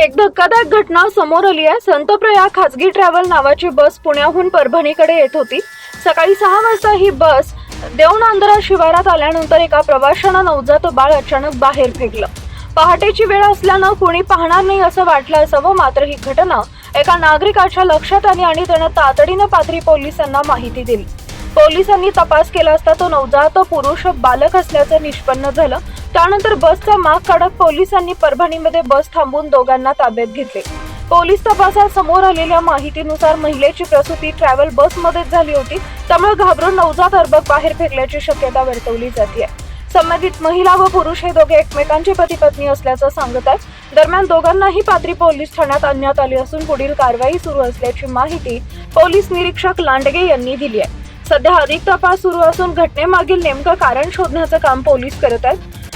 एक धक्कादायक घटना समोर आली आहे. संतप्रया खासगी ट्रॅव्हल नावाची बस पुण्याहून परभणीकडे येत होती. सकाळी सहा वाजता ही बस देवनांदरा शिवारात आल्यानंतर एका प्रवाशानं नवजात बाळ अचानक बाहेर फेकलं. पहाटेची वेळ असल्यानं कोणी पाहणार नाही असं वाटलं असावं मात्र ही घटना एका नागरिकाच्या लक्षात आली आणि त्यानं तातडीनं पाथरी पोलिसांना माहिती दिली. पोलिसांनी तपास केला असता तो नवजात पुरुष बालक असल्याचं निष्पन्न झालं. त्यानंतर बसचा माग काढत पोलिसांनी परभणीमध्ये बस थांबवून दोघांना ताब्यात घेतले. पोलीस तपासात समोर आलेल्या माहितीनुसार महिलेची प्रसूती ट्रॅव्हल बसमध्येच झाली होती. त्यामुळे घाबरून नवजात अर्भक बाहेर फेकल्याची शक्यता वर्तवली जाते संबंधित महिला व पुरुष हे दोघे एकमेकांचे पती पत्नी असल्याचं सांगत आहेत. दरम्यान दोघांनाही पात्री पोलीस ठाण्यात आणण्यात आली असून पुढील कारवाई सुरू असल्याची माहिती पोलीस निरीक्षक लांडगे यांनी दिली आहे. सध्या अधिक तपास सुरू असून घटनेमागील नेमकं कारण शोधण्याचं काम पोलीस करत आहेत.